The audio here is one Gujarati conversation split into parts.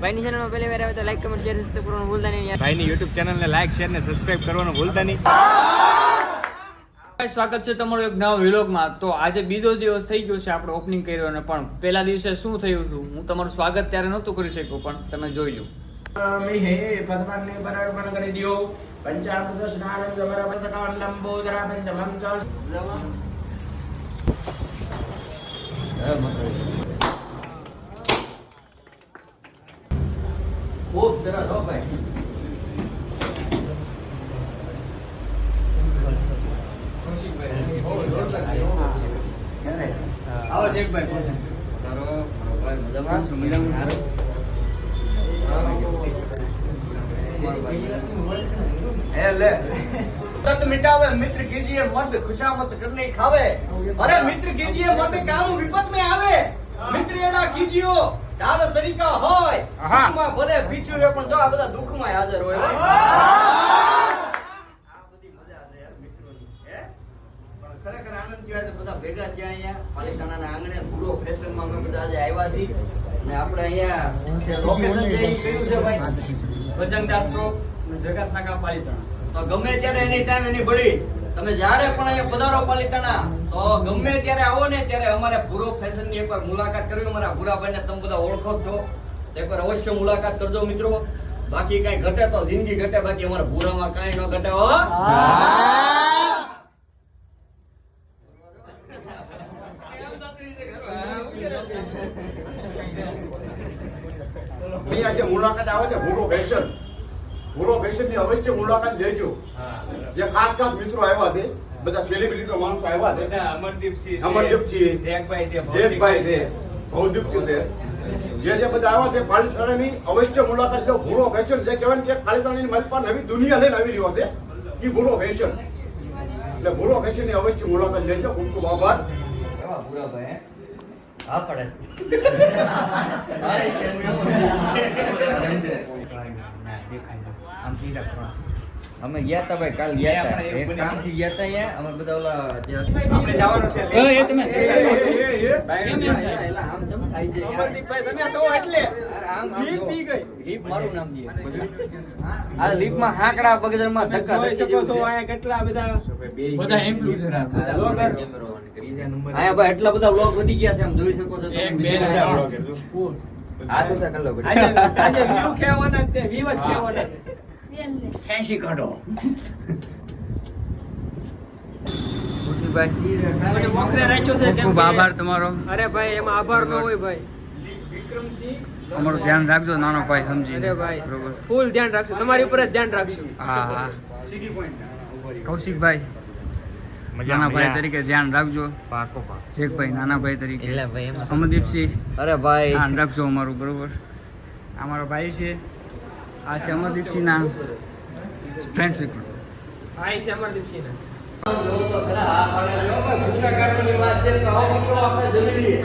ભાઈની ચેનલમાં પહેલી વાર આવે તો લાઈક કમેન્ટ શેર સબસ્ક્રાઇબ કરવાનું ભૂલતા નહીં યાર. ભાઈની યુટ્યુબ ચેનલને લાઈક શેર ને સબસ્ક્રાઇબ કરવાનું ભૂલતા નહીં. સ્વાગત છે તમારો એક નવા વિલોગમાં. તો આજે બીજો દિવસ થઈ ગયો છે આપણે ઓપનિંગ કર્યો અને પણ પહેલા દિવસે શું થયું હતું? હું તમારું સ્વાગત ત્યારે નહોતું કરી શક્યું પણ તમે જોઈ લો. મિહે બરાબર પણ કરી દ્યો. પંચામૃત સ્નાનમ જમરા પંચકાન લંબોદરા પંચમમ ચ ખૂબ સરસ હો ભાઈ તત મિટાવે મિત્ર કીજીએ મર્દ ખુશામત કરને ખાવે અરે મિત્ર કીજીએ મર્દ કામ વિપત મે આવે મિત્ર એડા કીજીઓ તારો તરીકા હોય સુખમાં ભલે પીછું હોય પણ જો આ બધા દુઃખમાં હાજર હોય. આ બધી મજા છે યાર મિત્રોની હે? પણ ખરેખર આનંદ કહેવાય તો બધા ભેગા થયા અહીંયા. પાલિતાણાના આંગણે પૂરો ફેશનમાં અમે બધા આજે આવ્યા છીએ. અને આપણે અહીંયા લોકેશન છે એ કયું છે ભાઈ? વસંતદાસ ચોક જગત નાકા પાલિતાણા. તો ગમે ત્યારે એની ટાઈમ એની બળી. તમે જ્યારે પણ અહીંયા પધારો પાલિતાણા, તો ગમે ત્યારે આવો ને ત્યારે અમારે પૂરો ફેશનની એકવાર મુલાકાત કરવી, અમારા ભૂરાભાઈને તમે બધા ઓળખો છો. એકવાર અવશ્ય મુલાકાત કરજો મિત્રો. બાકી કઈ ઘટે તો જિંદગી ઘટે, બાકી અમારા ભૂરામાં કઈ ન ઘટે, હો. મુલાકાત આવે છે, ભૂરો ફેશન ભૂરો ફેશન અવશ્ય મુલાકાત લેજો. જે ખાસ ખાસ મિત્રો આવ્યા છે બધા સેલિબ્રિટી માણસો આવ્યા છે. અમરદીપસિંહ છે, અમરદીપસિંહ, જેકભાઈ છે જેતભાઈ છે જે જે બધા આવ્યા છે પાલિતાણાની અવશ્ય મુલાકાત લો ભૂરો ફેશન જે કહેવાય ને કે પાલિતાણાની મલપા નવી દુનિયા લઈને આવી રહ્યો છે એ ભૂરો ફેશન એટલે ભૂરો ફેશનની અવશ્ય મુલાકાત લેજો. ખૂબ ખૂબ આભાર. હા? પડે અમે ગયા તા ભાઈ કાલ ગયા હતા એક કામથી ગયા હતા અહીંયા અમે બધા ઓલા આપણે જવાનું છે એ, એ તમે- એ, એ, એ, ભાઈ આમ જમ થાય છે? અમરદીપભાઈ, તમે સો એટલે? અરે આમ, આમ લીપ પી ગઈ. લીપ મારું નામ દે. આ લીપમાં હાકડા બગદરમાં ધક્કા જોઈ શકો છો આયા કેટલા બધા બધા influencer હતા. વગર. અહીંયા ભાઈ એટલા બધા vlog વધી ગયા છે આમ જોઈ શકો છો તમે. એક, બે, બીજા બધા બધા vlog. vlog. આ તો સકલ કર આજે વ્યૂ કેવાના તે, વ્યૂ જ કહેવાના છે. ખેંચી કાઢો આભાર તમારો. અરે ભાઈ એમાં આભાર ન હોય ભાઈ. અમારું ધ્યાન રાખજો નાનો ભાઈ સમજી અરે ભાઈ બરોબર. ફૂલ ધ્યાન રાખજો. તમારી ઉપર જ ધ્યાન રાખશું. હા હા. કૌશિકભાઈ નાના ભાઈ તરીકે ધ્યાન રાખજો. પાકો પાકો. નાના ભાઈ તરીકે. એટલે ભાઈ એમાં- અમરદીપસિંહ. અરે ભાઈ. ધ્યાન રાખજો અમારું બરોબર. આ મારો ભાઈ છે. આ છે સિંહના ફ્રેન્ડ સર્કલ હા એ શ્યામરદીપ અમરદીપસિંહ ના ભૂસા કાઢવાની વાત છે તો આવો મિત્રો આપણે જમી લઈએ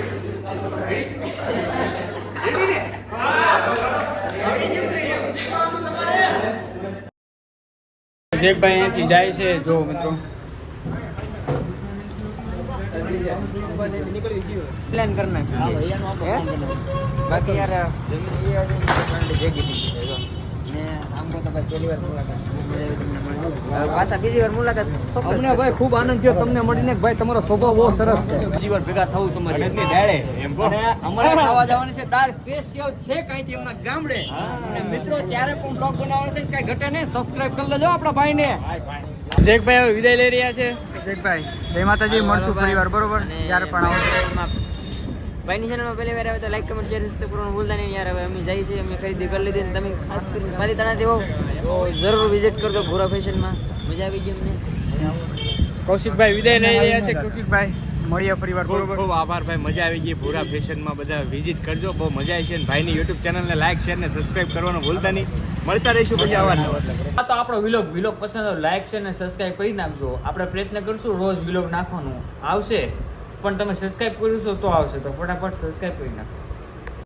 જેકભાઈ અહીંયાથી જાય છે જો મિત્રો પ્લાન કરી નાખ્યું બાકી યાર જમીન એ આજે ભેગી થઈ ગઈ છે, જો. ને આમ તો ભાઈ પહેલી વાર મુલાકાત ખૂબ મજા આવી તમને મળી. હવે પાછા બીજી વાર મુલાકાત અમને ભાઈ ખૂબ આનંદ થયો. તમને મળીને ભાઈ તમારો સ્વભાવ બહુ સરસ છે. બીજી વાર ભેગા થવું તમારી અડદની દાળે, એમ અને અમારે ખાવા જવાની છે દાળ સ્પેશિયલ છે કાંઈથી એમના ગામડે. અને મિત્રો ત્યારે પણ બ્લોગ બનાવવાનો છે કાંઈ ઘટે નહીં. સબસ્ક્રાઇબ કરી લેજો આપણા ભાઈને. જેકભાઈ વિદાય લઈ રહ્યા છે. જેકભાઈ જય માતાજી મળશું પરિવાર બરોબર? જ્યારે પણ આવો. એમાં ભાઈની ચેનલમાં પહેલી વાર આવે તો લાઈક કમેન્ટ શેર સબસ્ક્રાઈબ કરવાનું ભૂલતા નહીં યાર. હવે અમે જઈએ છીએ અમે ખરીદી કરી લીધી અને તમે ખાસ કરીને મારી તણાથી હો તો જરૂર વિઝિટ કરજો ગોરા ફેશનમાં મજા આવી ગઈ અમને. કૌશિકભાઈ વિદાય લઈ રહ્યા છે. કૌશિકભાઈ મળીએ પરિવાર બરોબર? ખૂબ આભાર ભાઈ મજા આવી ગઈ. પૂરા ફેશનમાં બધા વિઝિટ કરજો. બહુ મજા આવી છે અને ભાઈની યુટ્યુબ ચેનલને લાઈક શેર ને સબસ્ક્રાઈબ કરવાનું ભૂલતા નહીં. મળતા રહીશું પછી આવવાના આ તો આપણો વિલોગ વિલોગ પસંદ હોય લાઈક છે ને સબસ્ક્રાઇબ કરી નાખજો. આપણે પ્રયત્ન કરશું રોજ વિલોગ નાખવાનું. આવશે? પણ તમે સબસ્ક્રાઇબ છો તો આવશે. તો ફટાફટ સબસ્ક્રાઇબ કરી નાખો.